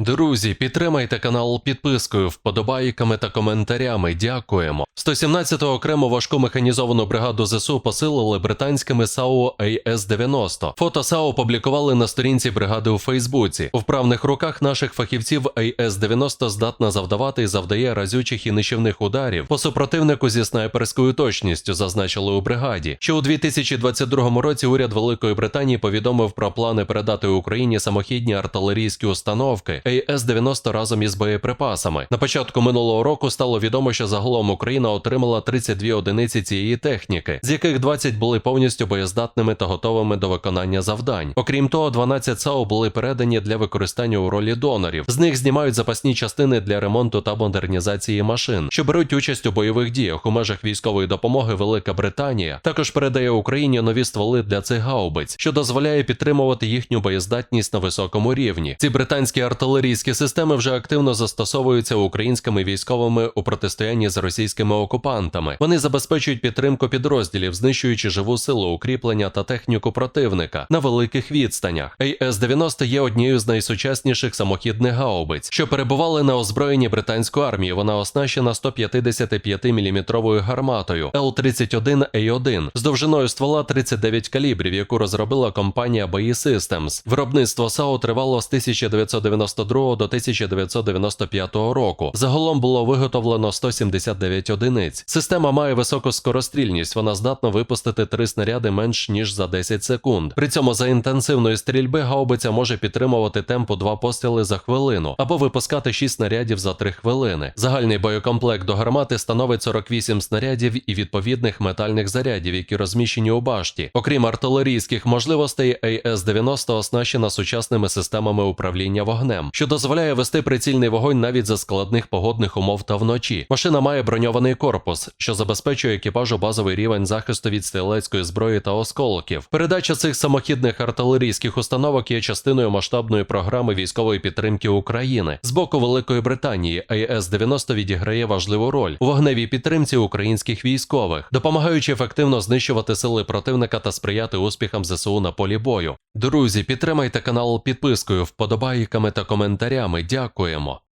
Друзі, підтримайте канал підпискою, вподобайками та коментарями. Дякуємо. 117-ту окрему важку механізовану бригаду ЗСУ посилили британськими САУ АС-90. Фото САУ опублікували на сторінці бригади у Фейсбуці. У вправних руках наших фахівців АС-90 здатна завдавати і завдає разючих і нищівних ударів по супротивнику зі снайперською точністю, зазначили у бригаді. Що у 2022 році уряд Великої Британії повідомив про плани передати Україні самохідні артилерійські установки АС-90 разом із боєприпасами. На початку минулого року стало відомо, що загалом Україна отримала 32 одиниці цієї техніки, з яких 20 були повністю боєздатними та готовими до виконання завдань. Окрім того, 12 САУ були передані для використання у ролі донорів. З них знімають запасні частини для ремонту та модернізації машин, що беруть участь у бойових діях у межах військової допомоги. Велика Британія також передає Україні нові стволи для цих гаубиць, що дозволяє підтримувати їхню боєздатність на високому рівні. Ці британські артилерійські системи вже активно застосовуються українськими військовими у протистоянні з російськими окупантами. Вони забезпечують підтримку підрозділів, знищуючи живу силу укріплення та техніку противника на великих відстанях. АС-90 є однією з найсучасніших самохідних гаубиць, що перебували на озброєнні британської армії. Вона оснащена 155 мм гарматою Л-31А1 з довжиною ствола 39 калібрів, яку розробила компанія BAE Systems. Виробництво САУ тривало з 1992 до 1995 року. Загалом було виготовлено 179 одиниць. Система має високу скорострільність. Вона здатна випустити три снаряди менш ніж за 10 секунд. При цьому за інтенсивної стрільби гаубиця може підтримувати темпу 2 постріли за хвилину або випускати 6 снарядів за 3 хвилини. Загальний боєкомплект до гармати становить 48 снарядів і відповідних метальних зарядів, які розміщені у башті. Окрім артилерійських можливостей, АС-90 оснащена сучасними системами управління вогнем, що дозволяє вести прицільний вогонь навіть за складних погодних умов та вночі. Машина має броньований корпус, що забезпечує екіпажу базовий рівень захисту від стрілецької зброї та осколків. Передача цих самохідних артилерійських установок є частиною масштабної програми військової підтримки України. З боку Великої Британії АЕС-90 відіграє важливу роль у вогневій підтримці українських військових, допомагаючи ефективно знищувати сили противника та сприяти успіхам ЗСУ на полі бою. Друзі, підтримайте канал підпискою, вподобайками та коментарями. Дякуємо.